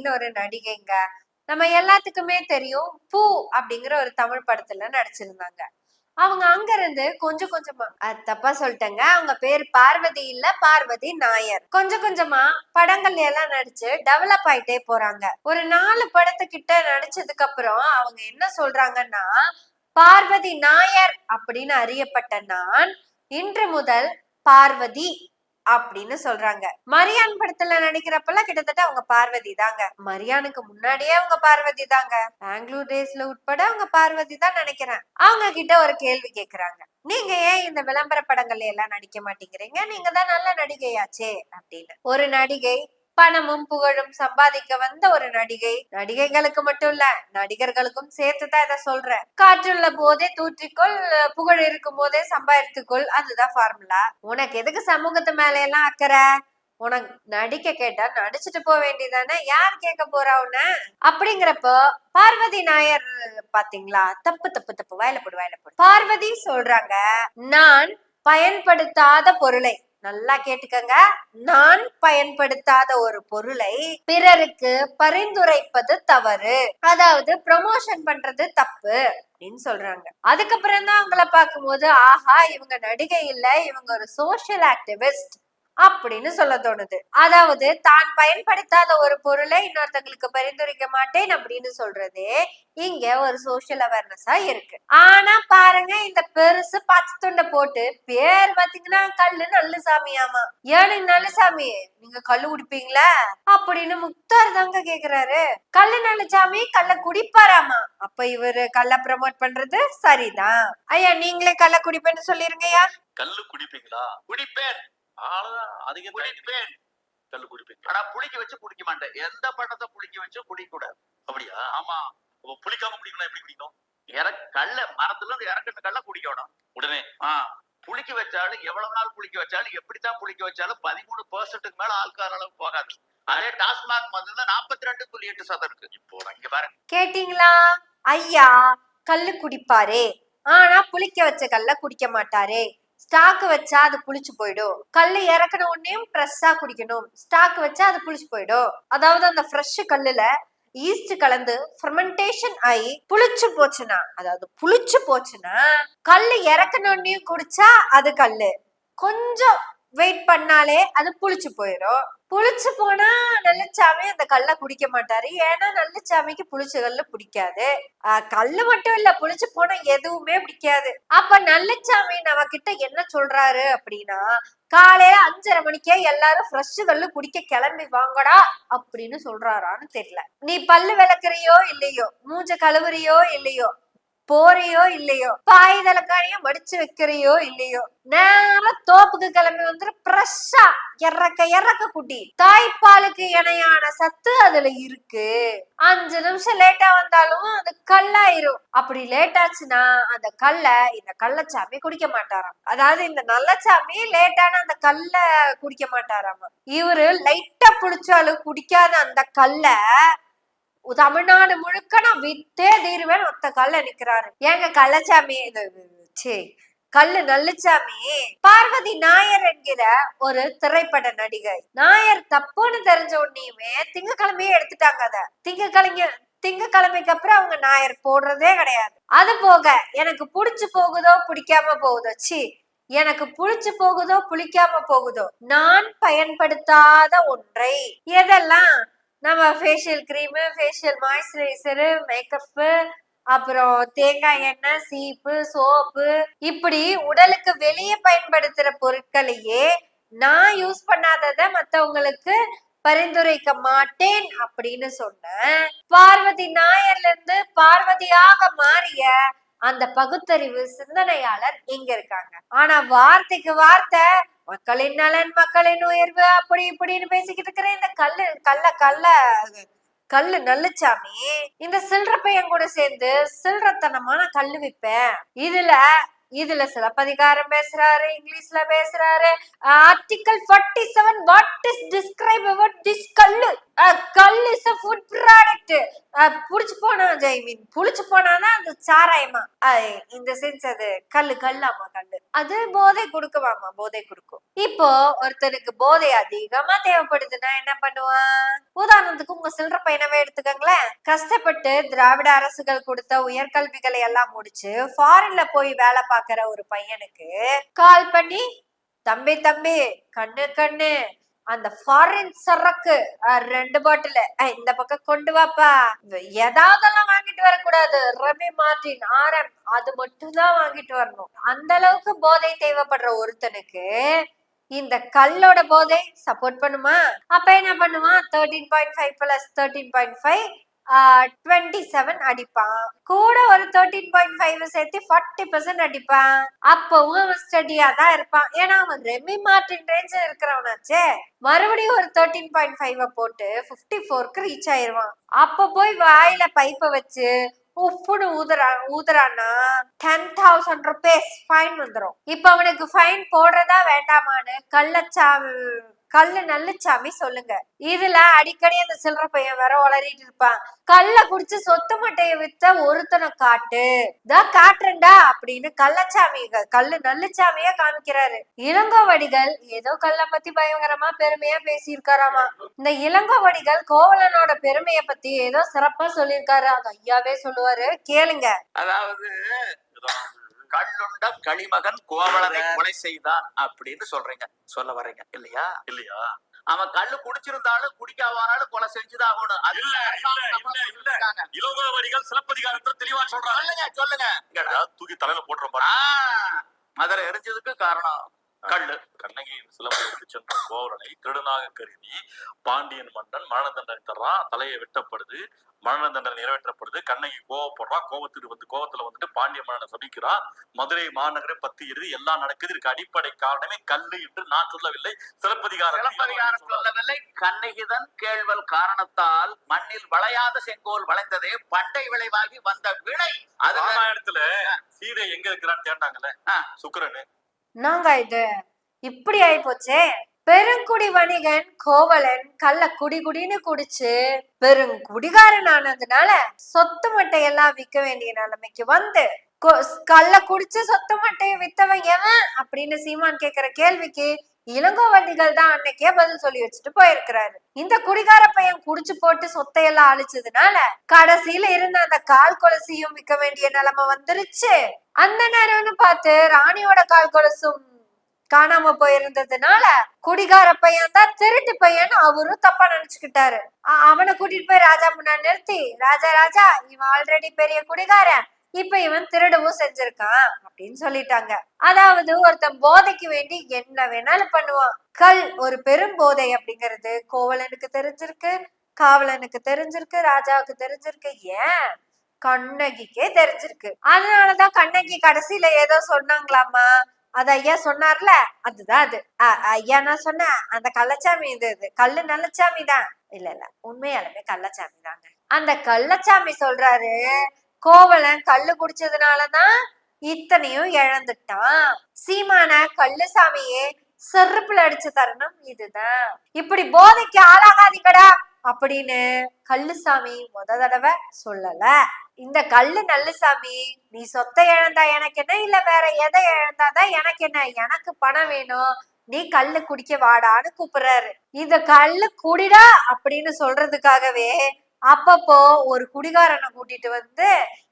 அப்படின்னு ஒரு நடிகைங்க. நம்ம எல்லாத்துக்குமே தெரியும் பூ அப்படிங்கிற ஒரு தமிழ் படத்துல நடிச்சிருந்தாங்க. அவங்க அங்க இருந்து கொஞ்சம் கொஞ்சமா தப்பா சொல்லிட்டேங்க. அவங்க பேர் பார்வதி இல்ல பார்வதி நாயர். கொஞ்சம் கொஞ்சமா படங்கள்ல எல்லாம் நடிச்சு டெவலப் ஆயிட்டே போறாங்க. ஒரு நாலு படத்துக்கிட்ட நடிச்சதுக்கு அப்புறம் அவங்க என்ன சொல்றாங்கன்னா பார்வதி நாயர் அப்படின்னு அறியப்பட்ட நான் இன்று முதல் பார்வதி அப்படின்னு சொல்றாங்க. மரியான் படத்துல நடிக்கிறப்பெல்லாம் கிட்டத்தட்ட அவங்க பார்வதி தாங்க. மரியானுக்கு முன்னாடியே அவங்க பார்வதி தாங்க. பெங்களூர் டேஸ்ல உட்பட அவங்க பார்வதி தான் நினைக்கிறேன் அவங்க கிட்ட ஒரு கேள்வி கேக்குறாங்க. நீங்க ஏன் இந்த விளம்பர படங்கள்ல எல்லாம் நடிக்க மாட்டேங்கிறீங்க? நீங்க தான் நல்ல நடிகையாச்சே அப்படின்னு. ஒரு நடிகை பணமும் புகழும் சம்பாதிக்க வந்த ஒரு நடிகை. நடிகைகளுக்கு மட்டும் இல்ல நடிகர்களுக்கும் சேர்த்துதான் இதை சொல்றேன். காற்றுள்ள போதே தூற்றிக்கொள் புகழ் இருக்கும் போதே சம்பாதித்துக்கொள் அதுதான் ஃபார்முலா உனக்கு எதுக்கு சமூகத்து மேல எல்லாம் அக்கறை? உனக்கு நடிக்க கேட்டா நடிச்சுட்டு போக வேண்டியதானே? யார் கேட்க போறா உன்ன? அப்படிங்கிறப்போ பார்வதி நாயர் பாத்தீங்களா? தப்பு தப்பு தப்பு. வயல போடு வயல போடு. பார்வதி சொல்றாங்க நான் பயன்படுத்தாத பொருளை. நல்லா கேட்டுக்கங்க. நான் பயன்படுத்தாத ஒரு பொருளை பிறருக்கு பரிந்துரைப்பது தவறு. அதாவது ப்ரமோஷன் பண்றது தப்பு அப்படின்னு சொல்றாங்க. அதுக்கப்புறம் தான் அவங்கள பார்க்கும்போது ஆஹா இவங்க நடிகை இல்ல இவங்க ஒரு சோசியல் ஆக்டிவிஸ்ட் அப்படின்னு சொல்ல தோணுது. அதாவது தான் பயன்படுத்தாத ஒரு பொருளை இன்னொருத்தங்களுக்கு பரிந்துரைக்க மாட்டேன் அப்படின்னு சொல்றது இங்க ஒரு சோசியல் அவேர்னஸா இருக்கு. ஆனா பாருங்க இந்த பெருசு பச்சை துண்டை போட்டு பேர் பாத்தீங்கன்னா கல்லு நல்ல சாமியாமா ஏனுங்க நல்ல சாமி. நீங்க கல்லு குடிப்பீங்களா? அப்படின்னு முக்தார் தாங்க கேக்குறாரு. கல்லு நல்ல சாமி கல்ல குடிப்பாராமா? அப்ப இவரு கல்ல ப்ரமோட் பண்றது சரிதான். ஐயா நீங்களே கல்ல குடிப்பேன்னு சொல்லிருங்கய்யா. கல்லு குடிப்பீங்களா? குடிப்பேன். அவ்வளவுதான். அதிக குடிப்பேன். கல்லு குடிப்பேன். ஆனா புளிக்க வச்சு குடிக்க மாட்டேன். எந்த பழத்தை புளிக்க வச்சு குடிக்க கூடாது அப்படியா? ஆமா. அப்ப புளிக்காம குடிக்கணும் எப்படி குடிக்கணும்? இறக் கல்ல மரத்துல இருந்து இறக்கிட்ட கல்ல குடிக்கணும் உடனே. ஆஹ் புளிக்க வச்சாலும் எவ்வளவு நாள் புளிக்க வச்சாலும் எப்படித்தான் புளிக்க வச்சாலும் பதிமூணு பெர்சென்ட்டுக்கு மேல ஆள்கார அளவு போகாது. அதே டாஸ்மாக் வந்து நாற்பத்தி ரெண்டு புள்ளி எட்டு சதம் இருக்கு இப்போ இங்க பாருங்க. கேட்டீங்களா? ஐயா கல்லு குடிப்பாரே. ஆனா புளிக்க வச்ச கல்ல குடிக்க மாட்டாரே. ஸ்டாக் வச்சா அது புளிச்சு போயிடும். கல் இறக்குன உடனேயும் ஃப்ரெஷ்ஷா குடிக்கணும். ஸ்டாக் வச்சா அது புளிச்சு போயிடும். அதாவது அந்த ஃப்ரெஷ் கல்லுல ஈஸ்ட் கலந்து ஃபெர்மெண்டேஷன் ஆகி புளிச்சு போச்சுன்னா அதாவது புளிச்சு போச்சுன்னா கல்லு இறக்குன குடிச்சா அது கல்லு. கொஞ்சம் வெயிட் பண்ணாலே அது புளிச்சு போயிடும். புளிச்சு போனா நல்லச்சாமி அந்த கல்லை குடிக்க மாட்டாரு. ஏன்னா நல்லச்சாமிக்கு புளிச்ச கல்லு பிடிக்காது. ஆஹ் கல்லு மட்டும் இல்ல புளிச்சு போனா எதுவுமே பிடிக்காது. அப்ப நல்லச்சாமி நம்ம கிட்ட என்ன சொல்றாரு அப்படின்னா காலையில அஞ்சரை மணிக்கே எல்லாரும் ஃப்ரெஷ் கல்லு குடிக்க கிளம்பி வாங்கடா அப்படின்னு சொல்றாரான்னு தெரியல. நீ பல்லு விளக்குறியோ இல்லையோ மூஞ்ச கழுவுறியோ இல்லையோ போறியோ இல்லையோ? பாய்தலக்காரையும் மடிச்சு வைக்கிறையோ இல்லையோ? நேரம் தோப்புக்கு கிளம்பி வந்துரு ஃப்ரெஷ்ஷா இறக்க இறக்க குட்டி. தாய்ப்பாலுக்கு இணையான சத்து அதுல இருக்கு. அஞ்சு நிமிஷம் லேட்டா வந்தாலும் அது கல்லாயிரும். அப்படி லேட் ஆச்சுன்னா அந்த கல்லை இந்த கள்ளச்சாமி குடிக்க மாட்டாராம். அதாவது இந்த நல்லச்சாமி லேட்டான அந்த கல்ல குடிக்க மாட்டாராமா. இவரு லைட்டா புடிச்சாலும் குடிக்காத அந்த கல்லை தமிழ்நாடு முழுக்க நான் வித்தே தீருவேன் ஒத்த கல்ல நிக்கிறாரு. ஏங்க கள்ளச்சாமி இது சே கல்லு நல்லுச்சாமி. பார்வதி நாயர் என்கிற ஒரு திரைப்பட நடிகை. நாயர் தப்புன்னு தெரிஞ்ச உடனேயுமே திங்கக்கிழமையே எடுத்துட்டாங்க அத. திங்கக்கிழமை திங்கக்கிழமைக்கு அப்புறம் அவங்க நாயர் போடுறதே கிடையாது. அது போக எனக்கு புடிச்சு போகுதோ பிடிக்காம போகுதோ சி எனக்கு புளிச்சு போகுதோ புளிக்காம போகுதோ நான் பயன்படுத்தாத ஒன்றை. எதெல்லாம்? நம்ம facial cream facial moisturiser makeup அப்புறம் தேங்காய் எண்ணெய் சீப்பு சோப்பு இப்படி உடலுக்கு வெளியே பயன்படுத்துற பொருட்களையே நான் யூஸ் பண்ணாததை மத்தவங்களுக்கு பரிந்துரைக்க மாட்டேன் அப்படின்னு சொன்னேன் பார்வதி நாயர்ல இருந்து பார்வதியாக மாறிய அந்த பகுத்தறிவு சிந்தனையாளர் எங்க இருக்காங்க. ஆனா வார்த்தைக்கு வார்த்தை மக்களின் நலன் மக்களின் உயர்வு அப்படி இப்படின்னு பேசிக்கிட்டு இருக்கிற இந்த கல்லு கல்ல கல்ல கல்லு நல்லுச்சாமி இந்த சில்லற பையன் கூட சேர்ந்து நான் கல்லு விப்பேன். இதுல இதுல சிலப்பதிகாரம் பேசுறாரு இங்கிலீஷ்ல பேசுறாரு. Article forty seven what is describe about this கல்லு? கல் இஸ் அ ஃபுட் ப்ராடக்ட் புளிச்சு போனா ஜெய்மீன். புளிச்சு போனானா அது சாராயமா. இந்த சென்ஸ் அது கல்லு கல்லாமா கல்லு. அது போதை கொடுக்குமாமா போதை கொடுக்கும். இப்போ ஒருத்தனுக்கு போதை அதிகமா தேவைப்படுதுன்னா என்ன பண்ணுவான்? உதாரணத்துக்கு உங்க சில்லற பையனவே எடுத்துக்கோங்களேன். கஷ்டப்பட்டு திராவிட அரசுகள் கொடுத்த உயர்கல்விகளை எல்லாம் முடிச்சு ஃபாரின்ல போய் வேலை பார்க்கிற ஒரு பையனுக்கு கால் பண்ணி தம்பி தம்பி கண்ணு கண்ணு அந்த ஃபாரின் சரக்கு. ரெண்டு பாட்டில் இந்த பக்கம் கொண்டு வாப்பா. ஏதாவதெல்லாம் வாங்கிட்டு வரக்கூடாது. ரமி மார்டின் ஆரம் அது மட்டும் தான் வாங்கிட்டு வரணும். அந்த அளவுக்கு போதை தேவைப்படுற ஒருத்தனுக்கு இந்த கல்லோட போதை சப்போர்ட் பண்ணுமா? அப்ப என்ன பண்ணுவான்? Thirteen point five plus thirteen point five twenty seven அடிப்பான். கூட ஒரு தேர்ட்டீன் பாயிண்ட் ஃபைவ் சேர்த்து ஃபார்ட்டி பர்சன்ட் அடிப்பான். அப்பவும் அவன் ஸ்டடியா தான் இருப்பான். ஏன்னா அவன் ரெமி மார்டின் ரேஞ்ச் இருக்கிறவனாச்சே. மறுபடியும் ஒரு தேர்ட்டீன் பாயிண்ட் ஃபைவ் போட்டு ஃபிஃப்டி ஃபோருக்கு ரீச் ஆயிருவான் அப்ப போய் வாயில பைப்பை வச்சு உப்புன்னு ஊதுறா ஊதுறான்னா டென் தௌசண்ட் ருபீஸ் ஃபைன் வந்துடும் இப்ப அவனுக்கு ஃபைன் போடுறதா வேண்டாமான்னு கள்ளச்சா கல்லு நல்லுச்சாமி சொல்லுங்க. இதுல அடிக்கடி அந்த சில்லற பையன் வேற உளறிட்டு இருப்பான். கல்ல குடிச்சு சொத்து மட்டைய வித்த ஒருத்தனை காட்டு. தான் காட்டுறேன்டா அப்படின்னு கள்ளச்சாமி கல்லு நல்லுச்சாமியா காமிக்கிறாரு. இளங்கோவடிகள் ஏதோ கல்ல பத்தி பயங்கரமா பெருமையா பேசியிருக்காராமா. இந்த இளங்கோவடிகள் கோவலனோட பெருமைய பத்தி ஏதோ சிறப்பா சொல்லியிருக்காரு. அது ஐயாவே சொல்லுவாரு. கேளுங்க. அதாவது கள்ளுண்ட களிமகன் கோவலனை கொலை செய்தான் அப்படின்னு சொல்றீங்க. சொல்ல வர்றீங்க. இல்லையா? இல்லையா? அவன் கள்ளு குடிச்சிருந்தாலும் குடிக்காவானாலும் கொலை செஞ்சுதான் ஆகணும். அது இல்ல, இல்ல, இல்ல. இளங்கோவடிகள் சிலப்பதிகாரத்துல தெளிவா சொல்றாங்க. சொல்லுங்க தூக்கி தலையில போட்டுற ஆ, பாரு மதுரை எரிஞ்சதுக்கு காரணம். கள்ளு. கண்ணகியின் சிலம்பு சென்ற கோவலனை திருடனாக கருதி பாண்டியன் மன்னன் மரண தண்டனை தர்றான் தலையை வெட்டப்படுது. மரண தண்டனை நிறைவேற்றப்படுது. கண்ணகி கோவப்படுறான் கோவத்துக்கு வந்து கோவத்துல வந்துட்டு பாண்டிய மன்னனை சபிக்கிறான் மதுரை மாநகரை பத்தி இறுதி எல்லாம் நடக்குது. இதுக்கு அடிப்படை காரணமே கல்லு என்று நான் சொல்லவில்லை. சிலப்பதிகாரம் சொல்லவில்லை. கண்ணகிதன் கேழ்வல் காரணத்தால் மண்ணில் வளையாத செங்கோல் வளைந்ததே பண்டை விளைவாகி வந்த வினை. அது ராமாயணத்துல சீதை எங்க இருக்கிறான்னு கேட்டாங்கல்ல. சுக்கிரனு. நாங்க இது இப்படி ஆயிப்போச்சே. பெருங்குடி வணிகன் கோவலன் கள்ள குடி குடின்னு குடிச்சு பெரும் குடிகாரன் ஆனதுனால சொத்து மட்டையெல்லாம் விற்க வேண்டிய நிலைமைக்கு வந்து கொ- கள்ள குடிச்சு சொத்து மட்டையை வித்தவன் எவன்? அப்படின்னு சீமான் கேக்குற கேள்விக்கு இளங்கோவண்டிகள் தான் அன்னைக்கே பதில் சொல்லி வச்சுட்டு போயிருக்கிறாரு. இந்த குடிகார பையன் குடிச்சு போட்டு சொத்தையெல்லாம் அழிச்சதுனால கடைசியில இருந்த அந்த கால் கொலசியும் விற்க வேண்டிய நிலைமை வந்துருச்சு. அந்த நேரம்னு பார்த்து ராணியோட கால் கொலுசும் காணாம போயிருந்ததுனால குடிகார பையன் தான் திருட்டு பையன் அவரும் தப்பா நினைச்சுக்கிட்டாரு. அவனை கூட்டிட்டு போய் ராஜா முன்னாடி நிறுத்தி ராஜா ராஜா இவன் ஆல்ரெடி பெரிய குடிகாரன். இப்ப இவன் திருடவும் செஞ்சிருக்கான் அப்படின்னு சொல்லிட்டாங்க. அதாவது ஒருத்தன் போதைக்கு வேண்டி என்ன வேணாலும் பண்ணுவான். கல் ஒரு பெரும் போதை அப்படிங்கிறது கோவலனுக்கு தெரிஞ்சிருக்கு காவலனுக்கு தெரிஞ்சிருக்கு ராஜாவுக்கு தெரிஞ்சிருக்கு. ஏன்? கண்ணகிக்கே தெரிஞ்சிருக்கு. அதனாலதான் கண்ணகி கடைசியில ஏதோ சொன்னாங்களாமா அது ஐயா சொன்னார்ல? அதுதான் அது. ஐயா நான் சொன்னேன் அந்த கள்ளச்சாமி இது இது கல்லு நல்லச்சாமி தான். இல்ல இல்ல உண்மையாலுமே கள்ளச்சாமி தாங்க. அந்த கள்ளச்சாமி சொல்றாரு கோவலன் கல்லு குடிச்சதுனாலதான் இத்தனையும் இழந்துட்டான். சீமான கல்லுசாமியே செருப்புல அடிச்ச தருணம் இதுதான். இப்படி போதைக்கு ஆளாகாதீங்கடா அப்படின்னு கல்லுசாமி முத தடவை சொல்லல. இந்த கல்லு நல்லுசாமி நீ சொத்தை இழந்தா எனக்கு என்ன இல்ல வேற எதை இழந்தாதான் எனக்கு என்ன எனக்கு பணம் வேணும். நீ கல்லு குடிக்க வாடான்னு கூப்பிடுறாரு. இந்த கல்லு குடிடா அப்படின்னு சொல்றதுக்காகவே அப்பப்போ ஒரு குடிகாரனை கூட்டிட்டு வந்து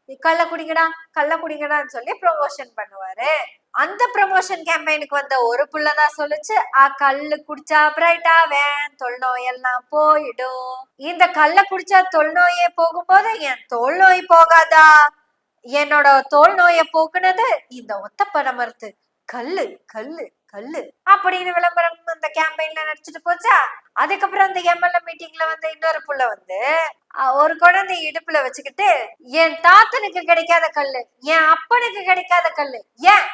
"நீ கள்ள குடிங்கடா கள்ள குடிங்கடான்னு சொல்லி ப்ரொமோஷன் பண்ணுவாரு. அந்த ப்ரமோஷன் கேம்பெயினுக்கு வந்த ஒரு புள்ளதான் சொல்லுச்சு ஆ கல்லு குடிச்சா பிரைட்டா வேன் தொல்நோய் எல்லாம் போயிடும். இந்த கல்ல குடிச்சா தொல்நோயே போகும்போது என் தோல் நோய் போகாதா? என்னோட தோல் நோயை போக்குனது இந்த ஒத்தப்பட மருத்து. கல்லு கல்லு கல்லு. அப்படின்னு விளம்பரம் அந்த கேம்பெயின்ல நடிச்சிட்டு போச்சா? அதுக்கப்புறம் அந்த எம்எல்ஏ மீட்டிங்ல வந்து இன்னொரு புள்ள வந்து ஒரு குழந்தை இடுப்புல வச்சுக்கிட்டு என் தாத்தனுக்கு கிடைக்காத கல்லு என் அப்பனுக்கு கிடைக்காத கல்லு ஏன்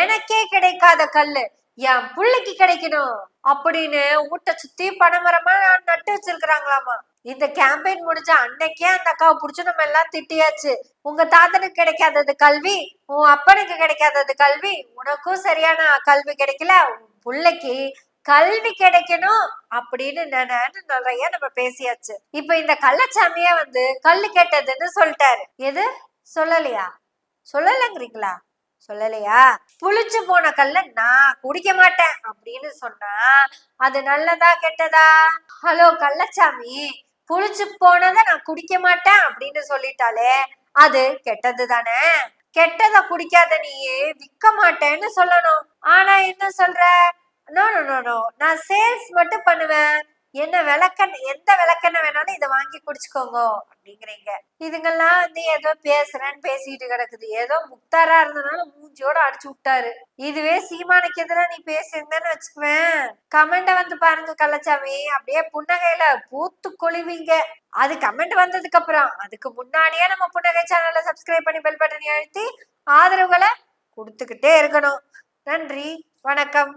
எனக்கே கிடைக்காத கல்லு என் புள்ளைக்கு கிடைக்கணும் அப்படின்னு ஊட்ட சுத்தி பனைமரமா நட்டு வச்சிருக்கிறாங்களாமா. இந்த கேம்பெயின் முடிஞ்ச அன்னைக்கே அந்த அக்காவை பிடிச்சி நம்ம எல்லாம் திட்டியாச்சு. உங்க தாத்தனுக்கு கிடைக்காதது கல்வி உன் அப்பனுக்கு கிடைக்காதது கல்வி உனக்கும் சரியான கல்வி கிடைக்கல உன் கல்வி கிடைக்கணும் அப்படின்னு நினைன்னு நிறைய நம்ம பேசியாச்சு. இப்ப இந்த கள்ளச்சாமியே வந்து கல்லு கெட்டதுன்னு சொல்லிட்டாரு. எது? சொல்லலையா? சொல்லலைங்கிறீங்களா? சொல்லலையா? புளிச்சு போன கல்ல நான் குடிக்க மாட்டேன் அப்படின்னு சொன்னா அது நல்லதா கெட்டதா? ஹலோ கள்ளச்சாமி. புளிச்சு போனதை நான் குடிக்க மாட்டேன் அப்படின்னு சொல்லிட்டாலே அது கெட்டது தானே? கெட்டதை குடிக்காத நீயே விற்க மாட்டேன்னு சொல்லணும். ஆனா என்ன சொல்ற? நோ நோ நோ நான் சேல்ஸ் மட்டும் பண்ணுவேன். என்ன விளக்கெண்ண எந்த விளக்கெண்ணெய் வேணாலும் இதை வாங்கி குடிச்சுக்கோங்க அப்படிங்கிறீங்க. இதுங்கெல்லாம் வந்து ஏதோ பேசுறேன்னு பேசிட்டு கிடக்குது. ஏதோ முக்தாரா இருந்தனால மூஞ்சியோட அடிச்சு விட்டாரு. இதுவே சீமானுக்கு எதிராக நீ பேசியிருந்தேன்னு வச்சுக்குவேன். கமெண்ட வந்து பாருங்க கள்ளச்சாமி. அப்படியே புன்னகையில பூத்து கொழுவிங்க அது கமெண்ட் வந்ததுக்கு அப்புறம் அதுக்கு முன்னாடியே நம்ம புன்னகை சேனலை சப்ஸ்கிரைப் பண்ணி பெல் பட்டனை அழுத்தி ஆதரவுகளை கொடுத்துக்கிட்டே இருக்கணும். நன்றி வணக்கம்.